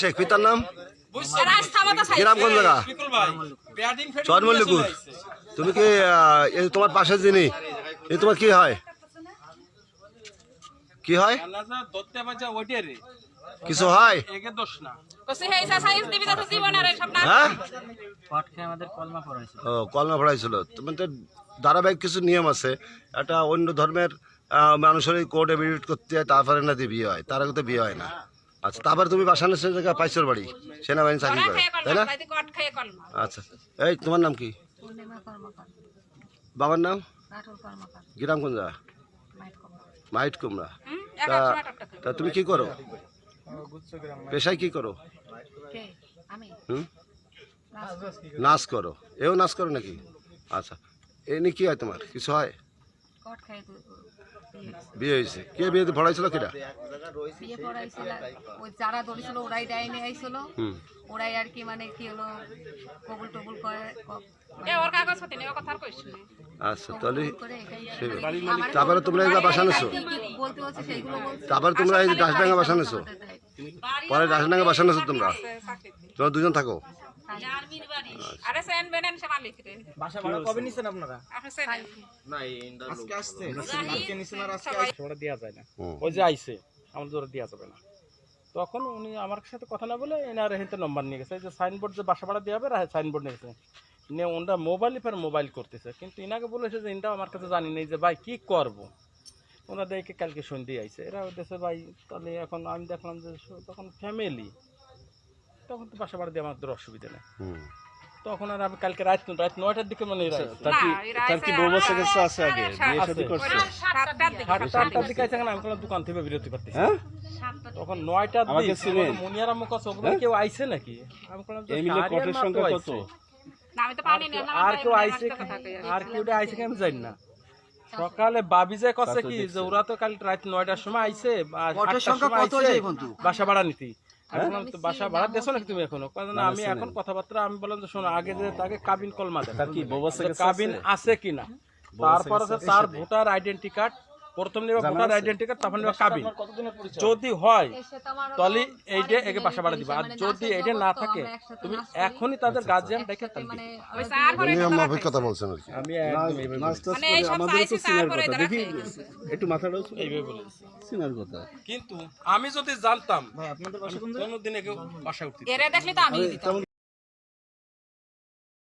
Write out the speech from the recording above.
শেখ পিতার নাম? গ্রাম কোন জায়গা? বিকুল ভাই। ব্যাটিং ফেটিং চরমল্লিকুর। তুমি কি এই তোমার পাশে যিনি এই তোমার কি হয়? কি হয়? কিছু হয়? হ্যাঁ? কলমা পড়াইছে ও কলমা পড়াইছিল। তোমার তো ধারাবাহিক কিছু নিয়ম আছে। একটা অন্য ধর্মের মানুষের কোর্টে ভিজিট করতে হয় তারপরে না দিয়ে বিয়ে হয়। তার আগে তো বিয়ে হয় না। আচ্ছা তারপরে তুমি বাসানের সে জায়গায় পাইছর বাড়ি সেনাবাহিনী চাকরি করে তাই না? আচ্ছা এই তোমার নাম কি? বাবার নাম? গ্রাম কোন জায়গা? মাইট কুমড়া। তা তা তুমি কি করো? পেশায় কি করো? হুম? নাচ করো। এও নাচ করো নাকি? আচ্ছা এমনি কি হয় তোমার? কিছু হয়? বিয়ে বিয়ে হয়েছে। কে বিয়েতে পড়াইছিল কিটা বিয়ে পড়াইছিল ওই যারা ধরেছিল ওরাই দেয় নিয়ে আইছিল। ওরাই আর কি মানে কি হলো কবুল টবুল করে আচ্ছা তাহলে করে তারপরে তোমরা এগুলো বাসা নেছো? কি কি বলতে বলছে সেইগুলো বলছে তারপরে তোমরা এই ডাসডাঙ্গা বাসা নেছো? আমাদের দেয়। পরে ডাসডাঙ্গা বাসানেছো তোমরা? তোমরা দুজন থাকো। আরে সেন বেনেন সে মালিক রে। বাসা ভাড়া কবে নিছেন আপনারা? আপনি সেন। আজকে আসছে? ওটা দেওয়া যায় না। ওই যে আইছে আমাদের ওরা দেওয়া যাবে না। তখন উনি আমার সাথে কথা না বলে এনার হেঁটে নম্বর নিয়ে গেছে। যে সাইনবোর্ড যে বাসা ভাড়া দেওয়া হবে সাইনবোর্ড নিয়ে গেছে। নিয়ে ওনরা মোবাইল ফের মোবাইল করতেছে। কিন্তু ইনাকে বলেছে যে ইনটাও আমার কাছে জানি নেই যে ভাই কি করব? ওনাদেরকে কালকে সন্ধ্যে আইছে। এরা দেশে ভাই তাহলে এখন আমি দেখলাম যে তখন ফ্যামিলি তখন তো বাসা ভাড়া দিয়ে আমাদের অসুবিধা নেই। তখন আর আমি কালকে রাত রাত নয়টার দিকে মানে এরা তার কি বউ বসে গেছে আছে আগে? বিয়ে শাদী করছে? সাতটার দিকে। সাতটা আটটার দিকে আইছে কেন আমি কোনো দোকান থেকে বেরোতে পারতেছি তখন নয়টার দিকে মুনিয়ারা ওগুলো কেউ আইছে নাকি? আমি বললাম যে শাহরিয়ার মা তো আইছে। না আমি তো পানি নিয়ে না আর কেউ আইছে কি? আর কেউ আইছে কি আমি জানি না। সকালে বাবি যে কছে কি যে ওরা তো কাল রাত নয়টার সময় আইছে বাসা ভাড়া নিতি। তো বাসা ভাড়া দেছো নাকি তুমি এখনও? কারণ আমি এখন কথাবার্তা আমি বললাম যে শোনো আগে যে তাকে কাবিন কলমা দেন কাবিন আছে কিনা? তারপর আছে তার ভোটার আইডেন্টি কার্ড প্রথম নেবে ভোটার আইডেন্টি কার্ড তারপর নেবে কাবিন। যদি হয় তো আমার তাহলে এইটা একে বাসা ভাড়া দিবা। আর মানে যদি এইটা না থাকে তুমি এখনই তাদের গার্জিয়ান দেখে একসাথে মানে ওই চার করে নিয়ম অভিজ্ঞতা বলছেন আর কি। আমি। মানে এই সব চাইছি চার করে ধরা খেয়ে গেছে এইভাবে বলেছি। কিন্তু আমি যদি জানতাম ভাই আপনাদের বাসা কোন কোনোদিন? কেউ বাসা উঠতে এরে দেখলে তো আমি দিতাম।